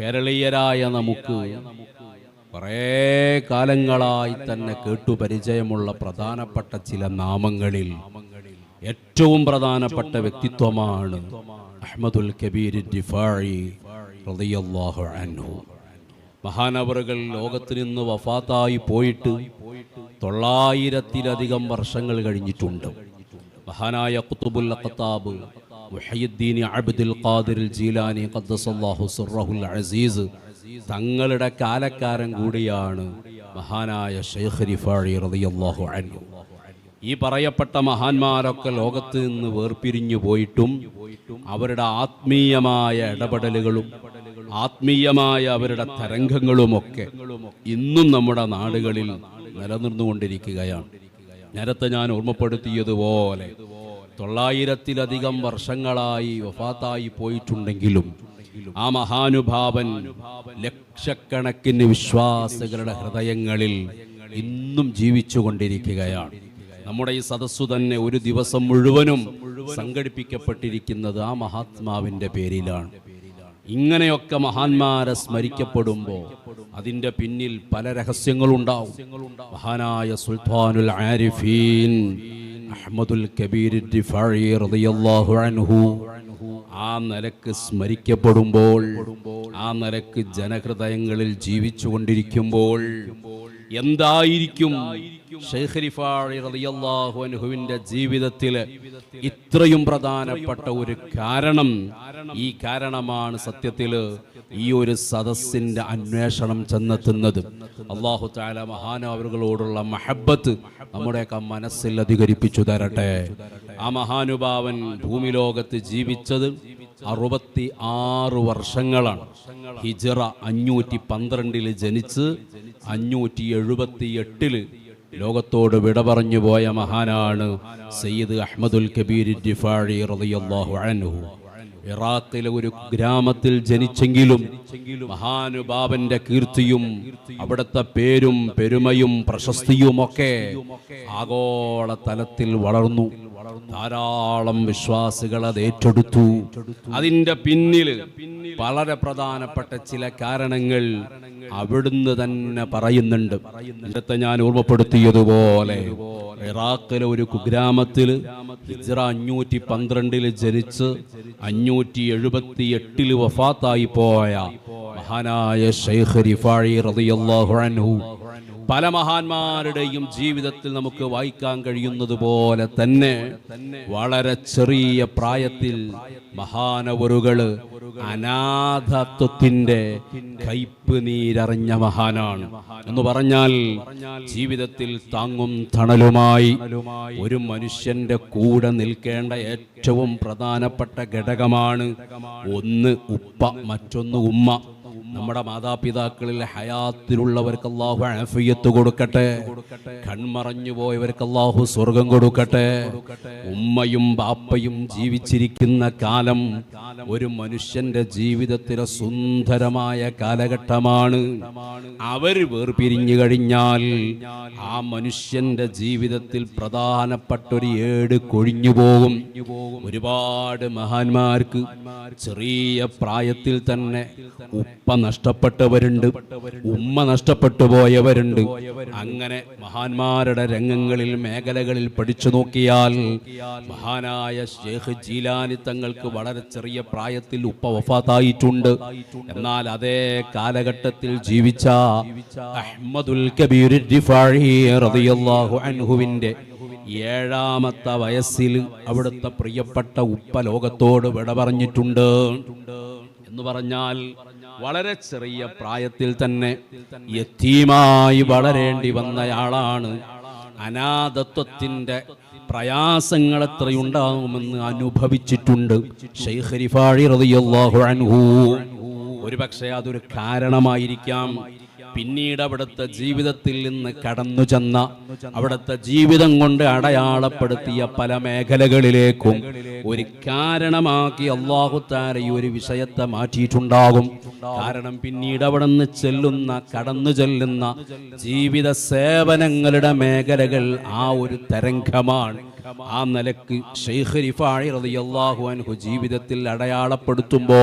കേരളീയരായ നമുക്ക് കുറേ കാലങ്ങളായി തന്നെ കേട്ടു പരിചയമുള്ള പ്രധാനപ്പെട്ട ചില നാമങ്ങളിൽ ഏറ്റവും പ്രധാനപ്പെട്ട വ്യക്തിത്വമാണ് അഹമ്മദുൽ കബീർ അൻഹു. മഹാനവറുകൾ ലോകത്ത് നിന്ന് വഫാത്തായി പോയിട്ട് തൊള്ളായിരത്തിലധികം വർഷങ്ങൾ കഴിഞ്ഞിട്ടുണ്ട്. മഹാനായ ഖുത്തുബുൽ അഖ്താബ് മുഹയ്യുദ്ദീൻ അബ്ദുൽ ഖാദിർ ജീലാനി ഖദ്ദസല്ലാഹു സിർറഹുൽ അസീസ്. തങ്ങളുടെ കാലക്കാരൻ കൂടിയാണ് മഹാനായ ഷെയ്ഖ് റിഫാഴി റളിയല്ലാഹു അൻഹു. ഈ പറയപ്പെട്ട മഹാന്മാരൊക്കെ ലോകത്ത് നിന്ന് വേർപിരിഞ്ഞു പോയിട്ടും അവരുടെ ആത്മീയമായ ഇടപെടലുകളും ആത്മീയമായ അവരുടെ തരംഗങ്ങളുമൊക്കെ ഇന്നും നമ്മുടെ നാടുകളിൽ നിലനിർന്നുകൊണ്ടിരിക്കുകയാണ് നേരത്തെ ഞാൻ ഓർമ്മപ്പെടുത്തിയതുപോലെ തൊള്ളായിരത്തിലധികം വർഷങ്ങളായി വഫാത്തായി പോയിട്ടുണ്ടെങ്കിലും ആ മഹാനുഭാവൻ ലക്ഷക്കണക്കിന് വിശ്വാസികളുടെ ഹൃദയങ്ങളിൽ ഇന്നും ജീവിച്ചുകൊണ്ടിരിക്കുകയാണ്. നമ്മുടെ ഈ സദസ്സു തന്നെ ഒരു ദിവസം മുഴുവനും സംഘടിപ്പിക്കപ്പെട്ടിരിക്കുന്നത് ആ മഹാത്മാവിന്റെ പേരിലാണ്. ഇങ്ങനെയൊക്കെ മഹാന്മാരെ സ്മരിക്കപ്പെടുമ്പോൾ അതിന്റെ പിന്നിൽ പല രഹസ്യങ്ങളുണ്ടാവും. മഹാനായ സുൽത്താനുൽ ആരിഫീൻ അഹമ്മദുൽ കബീർ റളിയല്ലാഹു അൻഹു ആ നിലയ്ക്ക് സ്മരിക്കപ്പെടുമ്പോൾ ആ നിലയ്ക്ക് ജനഹൃദയങ്ങളിൽ ജീവിച്ചു കൊണ്ടിരിക്കുമ്പോൾ എന്തായിരിക്കും? ഷെയ്ഖ് റിഫാഴി റളിയല്ലാഹു അൻഹുവിന്റെ ജീവിതത്തിൽ ഇത്രയും പ്രധാനപ്പെട്ട ഒരു കാരണം. ഈ കാരണമാണ് സത്യത്തിൽ ഈ ഒരു സദസ്സിന്റെ അന്വേഷണം ചെന്നെത്തുന്നത് അള്ളാഹു താല മഹാനവറുകളോടുള്ള മഹബത്ത് നമ്മുടെയൊക്കെ മനസ്സിൽ അധികരിപ്പിച്ചു തരട്ടെ. ആ മഹാനുഭാവൻ ഭൂമിലോകത്ത് ജീവിച്ചത് അറുപത്തി ആറ് വർഷങ്ങളാണ്. ഹിജറ അഞ്ഞൂറ്റി പന്ത്രണ്ടിൽ ജനിച്ച് അഞ്ഞൂറ്റി എഴുപത്തി എട്ടിൽ ലോകത്തോട് വിട പറഞ്ഞു പോയ മഹാനാണ് സയ്യിദ് അഹമ്മദുൽ കബീർ റളിയല്ലാഹു അൻഹു. ഇറാഖിലെ ഒരു ഗ്രാമത്തിൽ ജനിച്ചെങ്കിലും മഹാനുഭാവന്റെ കീർത്തിയും അവിടുത്തെ പേരും പെരുമയും പ്രശസ്തിയുമൊക്കെ ആഗോള തലത്തിൽ വളർന്നു. ധാരാളം വിശ്വാസികൾ അത് ഏറ്റെടുത്തു. അതിന്റെ പിന്നിൽ വളരെ പ്രധാനപ്പെട്ട ചില കാരണങ്ങൾ അവിടുന്ന് തന്നെ പറയുന്നുണ്ട്. നേരത്തെ ഞാൻ ഓർമ്മപ്പെടുത്തിയതുപോലെ ഇറാഖിലെ ഒരു കുഗ്രാമത്തിൽ ഹിജ്റ അഞ്ഞൂറ്റി പന്ത്രണ്ടിൽ ജനിച്ച് അഞ്ഞൂറ്റി എഴുപത്തി എട്ടിൽ വഫാത്തായി പോയ മഹാനായ ഷെയ്ഖ് റിഫാഴി റളിയല്ലാഹു അൻഹു. പല മഹാന്മാരുടെയും ജീവിതത്തിൽ നമുക്ക് വായിക്കാൻ കഴിയുന്നത് പോലെ തന്നെ വളരെ ചെറിയ പ്രായത്തിൽ മഹാനവറുകൾ അനാഥത്വത്തിന്റെ കയ്പ് നീരറിഞ്ഞ മഹാനാണ്. എന്ന് പറഞ്ഞാൽ ജീവിതത്തിൽ താങ്ങും തണലുമായി ഒരു മനുഷ്യന്റെ കൂടെ നിൽക്കേണ്ട ഏറ്റവും പ്രധാനപ്പെട്ട ഘടകമാണ് ഒന്ന് ഉപ്പ മറ്റൊന്ന് ഉമ്മ. നമ്മുടെ മാതാപിതാക്കളിൽ ഹയാത്തിലുള്ളവർക്ക് അള്ളാഹു ആഫിയത്ത് കൊടുക്കട്ടെ. കൺമറഞ്ഞു പോയവർക്ക് അള്ളാഹു സ്വർഗം കൊടുക്കട്ടെ. ഉമ്മയും ബാപ്പയും ജീവിച്ചിരിക്കുന്ന കാലം ഒരു മനുഷ്യന്റെ ജീവിതത്തിലെ സുന്ദരമായ കാലഘട്ടമാണ്. അവർ വേർപിരിഞ്ഞു കഴിഞ്ഞാൽ ആ മനുഷ്യന്റെ ജീവിതത്തിൽ പ്രധാനപ്പെട്ട ഒരു ഏട് കൊഴിഞ്ഞു പോകും. ഒരുപാട് മഹാന്മാർക്ക് ചെറിയ പ്രായത്തിൽ തന്നെ ഉപ്പ നഷ്ടപ്പെട്ടവരുണ്ട്. ഉമ്മ നഷ്ടപ്പെട്ടു പോയവരുണ്ട്. അങ്ങനെ മഹാന്മാരുടെ രംഗങ്ങളിൽ മേഖലകളിൽ പഠിച്ചു നോക്കിയാൽ മഹാനായ ഷേഖ് ജീലാനി തങ്ങൾക്ക് വളരെ ചെറിയ പ്രായത്തിൽ ഉപ്പ വഫാത്തായിട്ടുണ്ട്. എന്നാൽ അതേ കാലഘട്ടത്തിൽ ജീവിച്ച റളിയല്ലാഹു അൻഹുവിന്റെ ഏഴാമത്തെ വയസ്സിൽ അവിടുത്തെ പ്രിയപ്പെട്ട ഉപ്പ ലോകത്തോട് വിട പറഞ്ഞിട്ടുണ്ട് എന്ന് പറഞ്ഞാൽ വളരെ ചെറിയ പ്രായത്തിൽ തന്നെ യത്തീമായി വളരേണ്ടി വന്നയാളാണ്. അനാഥത്വത്തിന്റെ പ്രയാസങ്ങൾ എത്രയുണ്ടാകുമെന്ന് അനുഭവിച്ചിട്ടുണ്ട്. ഷെയ്ഖ് റിഫാഴി അൻഹു. ഒരുപക്ഷെ അതൊരു കാരണമായിരിക്കാം. പിന്നീട് അവിടുത്തെ ജീവിതത്തിൽ നിന്ന് കടന്നു ചെന്ന അവിടുത്തെ ജീവിതം കൊണ്ട് അടയാളപ്പെടുത്തിയ പല മേഖലകളിലേക്കും ഒരു കാരണമാക്കി അള്ളാഹുത്താര ഈ ഒരു വിഷയത്തെ മാറ്റിയിട്ടുണ്ടാകും. കാരണം പിന്നീട് അവിടെ നിന്ന് ചെല്ലുന്ന കടന്നു ചെല്ലുന്ന ജീവിത സേവനങ്ങളുടെ മേഖലകൾ ആ ഒരു തരംഗമാണ്. ആ നിലയ്ക്ക് ഷെയ്ഖ് റിഫാഴി റളിയല്ലാഹു അൻഹു ജീവിതത്തിൽ അടയാളപ്പെടുത്തുമ്പോ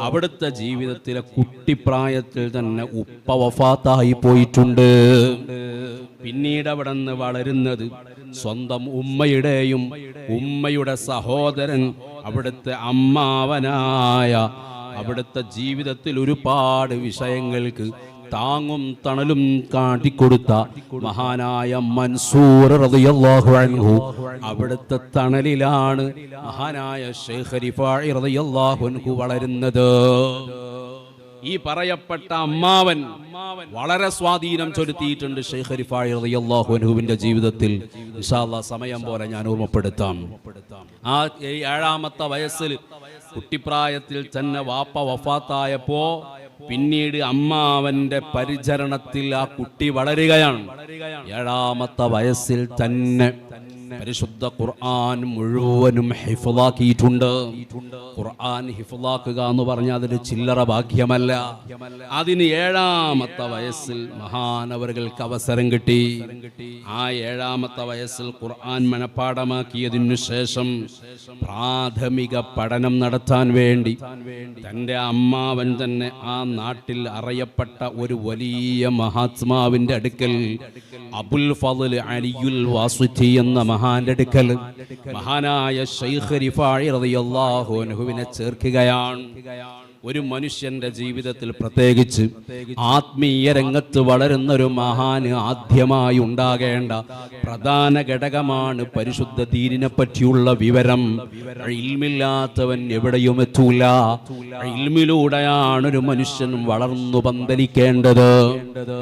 അവിടുത്തെ ജീവിതത്തിലെ കുട്ടിപ്രായത്തിൽ തന്നെ ഉപ്പ വഫാത്തായി പോയിട്ടുണ്ട്. പിന്നീട് അവിടെ നിന്ന് വളരുന്നത് സ്വന്തം ഉമ്മയുടെയും ഉമ്മയുടെ സഹോദരൻ അവിടുത്തെ അമ്മാവനായ അവിടുത്തെ ജീവിതത്തിൽ ഒരുപാട് വിഷയങ്ങൾക്ക് താങ്ങും തണലും കാട്ടിക്കൊടുത്ത മഹാനായ മൻസൂർ റളിയല്ലാഹു അൻഹു. അവിടുത്തെ തണലിലാണ് മഹാനായ ഷെയ്ഖ് റിഫാഇ റളിയല്ലാഹു അൻഹു വളരുന്നത്. ഈ പറയപ്പെട്ട അമ്മാവൻ വളരെ സ്വാധീനം ചെലുത്തിയിട്ടുണ്ട് ഷെയ്ഖ് റിഫാഇ റളിയല്ലാഹു അൻഹുവിന്റെ ജീവിതത്തിൽ. ഇൻഷാ അല്ലാഹ് സമയം പോലെ ഞാൻ ഓർമ്മപ്പെടുത്താം. ആ ഏഴാമത്തെ വയസ്സിൽ കുട്ടിപ്രായത്തിൽ തന്നെ വാപ്പ വഫാത്തായപ്പോ പിന്നീട് അമ്മാവന്റെ പരിചരണത്തിൽ ആ കുട്ടി വളരുകയാണ്. ഏഴാമത്തെ വയസ്സിൽ തന്നെ പരിശുദ്ധ ഖുർആൻ മുഴുവനും ഹിഫലാക്കിയിട്ടുണ്ട് ഖുർആൻ ഹിഫലാക്കുക എന്ന് പറഞ്ഞാൽ അതൊരു ചില്ലറ ഭാഗ്യമല്ല. അതിന് ഏഴാമത്തെ വയസ്സിൽ മഹാനവറുകൾക്ക് അവസരം കിട്ടി. ആ ഏഴാമത്തെ വയസ്സിൽ ഖുർആൻ മനഃപ്പാടമാക്കിയതിനു ശേഷം പ്രാഥമിക പഠനം നടത്താൻ വേണ്ടി തന്റെ അമ്മാവൻ തന്നെ ആ നാട്ടിൽ അറിയപ്പെട്ട ഒരു വലിയ മഹാത്മാവിന്റെ അടുക്കൽ അബുൽ ഫضل അലിയുൽ വാസുറ്റി എന്ന മഹാന്റെ അടുക്കൽ മഹാനായ ഷൈഖ് റിഫാഴി റളിയല്ലാഹു അൻഹുവിനെ ചേർക്കുകയാണ്. ഒരു മനുഷ്യന്റെ ജീവിതത്തിൽ പ്രത്യേകിച്ച് ആത്മീയ രംഗത്ത് വളരുന്ന ഒരു മഹാന് ആദ്യമായി ഉണ്ടാകേണ്ട പ്രധാന ഘടകമാണ് പരിശുദ്ധ ദീനിനെ പറ്റിയുള്ള വിവരം. ഇൽമില്ലാത്തവൻ എവിടെയും എത്തൂല. ഇൽമിലൂടെയാണ് ഒരു മനുഷ്യൻ വളർന്നു പന്തലിക്കേണ്ടത്.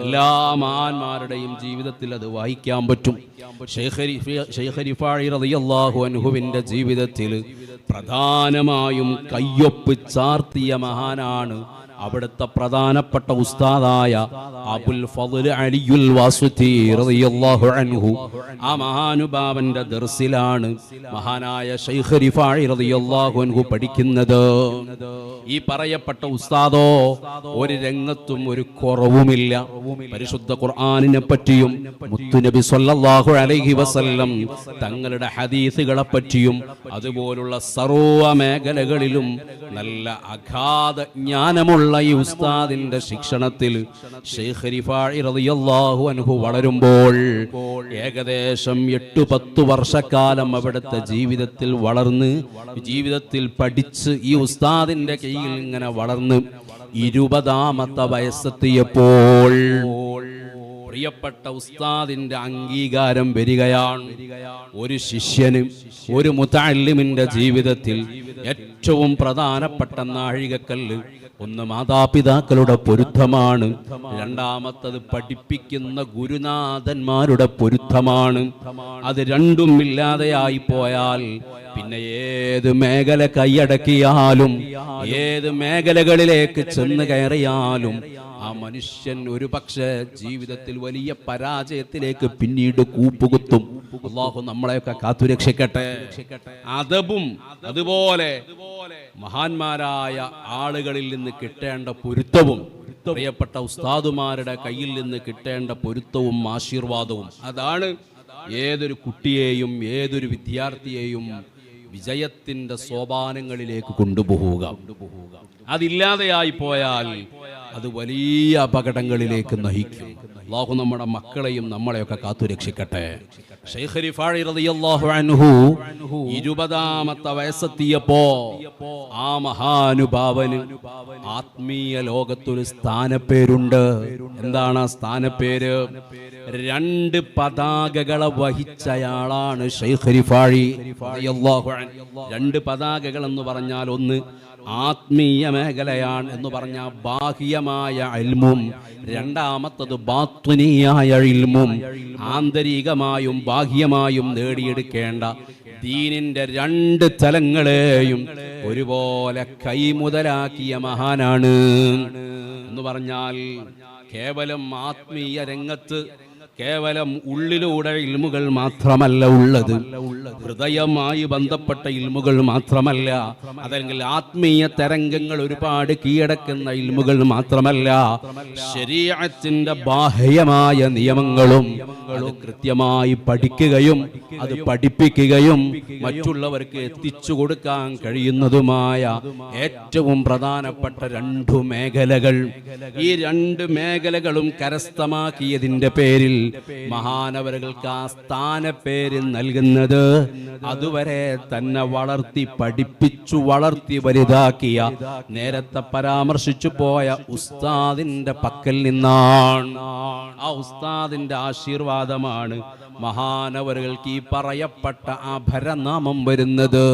എല്ലാ മഹാന്മാരുടെയും ജീവിതത്തിൽ അത് വായിക്കാൻ പറ്റും. അൻഹുവിന്റെ ജീവിതത്തിൽ പ്രധാനമായും കയ്യൊപ്പ് ചാർത്തിയ മഹാനാണ്. അവിടുത്തെ പ്രധാനപ്പെട്ട ഉസ്താദായ അബുൽ ഫضل അലിയുൽ വാസുതി റളിയല്ലാഹു അൻഹു. ആ മഹാനുഭാവന്റെ ദർസിലാണ് മഹാനായ ശൈഖ് റിഫാഇ റളിയല്ലാഹു അൻഹു പഠിക്കുന്നത്. ഈ പറയപ്പെട്ട ഉസ്താദോ ഒരു രംഗത്തും ഒരു കുറവുമില്ല. പരിശുദ്ധ ഖുർആനിനെ പറ്റിയും മുത്തുനബി സല്ലല്ലാഹു അലൈഹി വസല്ലം തങ്ങളുടെ ഹദീസുകളെ പറ്റിയും അതുപോലുള്ള സർവ മേഖലകളിലും നല്ല അഗാധ ജ്ഞാനമുള്ള ഈ ഉസ്താദിന്റെ ശിക്ഷണത്തിൽ വളരുമ്പോൾ ഏകദേശം എട്ടു പത്തു വർഷക്കാലം അവിടുത്തെ ജീവിതത്തിൽ വളർന്ന് ജീവിതത്തിൽ പഠിച്ച് ഈ ഉസ്താദിന്റെ കയ്യിൽ ഇങ്ങനെ വളർന്ന് ഇരുപതാമത്തെ വയസ്സെത്തിയപ്പോൾ പ്രിയപ്പെട്ട ഉസ്താദിന്റെ അംഗീകാരം വരികയാണ്. ഒരു ശിഷ്യനും ഒരു മുത്തല്ലിമിന്റെ ജീവിതത്തിൽ ഏറ്റവും പ്രധാനപ്പെട്ട നാഴികക്കല്ല് ഒന്ന് മാതാപിതാക്കളുടെ പൊരുത്തമാണ്. രണ്ടാമത്തത് പഠിപ്പിക്കുന്ന ഗുരുനാഥന്മാരുടെ പൊരുത്തമാണ്. അത് രണ്ടും ഇല്ലാതെയായി പോയാൽ പിന്നെ ഏത് മേഖല കൈയടക്കിയാലും ഏത് മേഖലകളിലേക്ക് ചെന്ന് കയറിയാലും ആ മനുഷ്യൻ ഒരു പക്ഷേ ജീവിതത്തിൽ വലിയ പരാജയത്തിലേക്ക് പിന്നീട് കൂപ്പുകുത്തും. അള്ളാഹു നമ്മളെയൊക്കെ കാത്തുരക്ഷിക്കട്ടെ. അതബും അതുപോലെ മഹാന്മാരായ ആളുകളിൽ നിന്ന് കിട്ടേണ്ട പൊരുത്തവും പ്രിയപ്പെട്ട ഉസ്താദുമാരുടെ കയ്യിൽ നിന്ന് കിട്ടേണ്ട പൊരുത്തവും ആശീർവാദവും അതാണ് ഏതൊരു കുട്ടിയെയും ഏതൊരു വിദ്യാർത്ഥിയെയും വിജയത്തിന്റെ സോപാനങ്ങളിലേക്ക് കൊണ്ടുപോവുക. അതില്ലാതെയായി പോയാൽ അത് വലിയ അപകടങ്ങളിലേക്ക് നയിക്കും. അള്ളാഹു നമ്മുടെ മക്കളെയും നമ്മളെയൊക്കെ കാത്തുരക്ഷിക്കട്ടെ ഇരുപതാമത്തെ വയസ്സെത്തിയപ്പോ ആ മഹാനുഭാവന് ആത്മീയ ലോകത്തൊരു സ്ഥാനപ്പേരുണ്ട്. എന്താണ് ആ സ്ഥാനപ്പേര്? രണ്ട് പതാകകളെ വഹിച്ചയാളാണ്. രണ്ട് പതാകകൾ എന്ന് പറഞ്ഞാൽ ഒന്ന് ആത്മീയ മേഖലയാണ് എന്ന് പറഞ്ഞ ബാഹ്യമായ അൽമും രണ്ടാമത്തത് ബാത്വനീയായ ഇൽമും ആന്തരികമായും ബാഹ്യമായും നേടിയെടുക്കേണ്ട ദീനിന്റെ രണ്ട് തലങ്ങളെയും ഒരുപോലെ കൈമുതലാക്കിയ മഹാനാണ് എന്ന് പറഞ്ഞാൽ കേവലം ആത്മീയ രംഗത്ത് കേവലം ഉള്ളിലൂടെ ഇൽമുകൾ മാത്രമല്ല ഉള്ളത്. ഹൃദയമായി ബന്ധപ്പെട്ട ഇൽമുകൾ മാത്രമല്ല. അതല്ലെങ്കിൽ ആത്മീയ തരംഗങ്ങൾ ഒരുപാട് കീഴടക്കുന്ന ഇൽമുകൾ മാത്രമല്ല. ശരീരത്തിന്റെ ബാഹ്യമായ നിയമങ്ങളും കൃത്യമായി പഠിക്കുകയും അത് പഠിപ്പിക്കുകയും മറ്റുള്ളവർക്ക് എത്തിച്ചു കൊടുക്കാൻ കഴിയുന്നതുമായ ഏറ്റവും പ്രധാനപ്പെട്ട രണ്ടു മേഖലകൾ. ഈ രണ്ട് മേഖലകളും കരസ്ഥമാക്കിയതിന്റെ പേരിൽ മഹാനവരകൾക്ക് ആ സ്ഥാനപ്പേര് നൽകുന്നത് അതുവരെ തന്നെ വളർത്തി പഠിപ്പിച്ചു വളർത്തി വലുതാക്കിയ നേരത്തെ പരാമർശിച്ചു പോയ ഉസ്താദിന്റെ പക്കൽ നിന്നാണ്. ആ ഉസ്താദിന്റെ ആശീർവാദമാണ് മഹാനവറുകൾക്ക് ഈ പറയപ്പെട്ട ആ ഭരനാമം വരുന്നത്.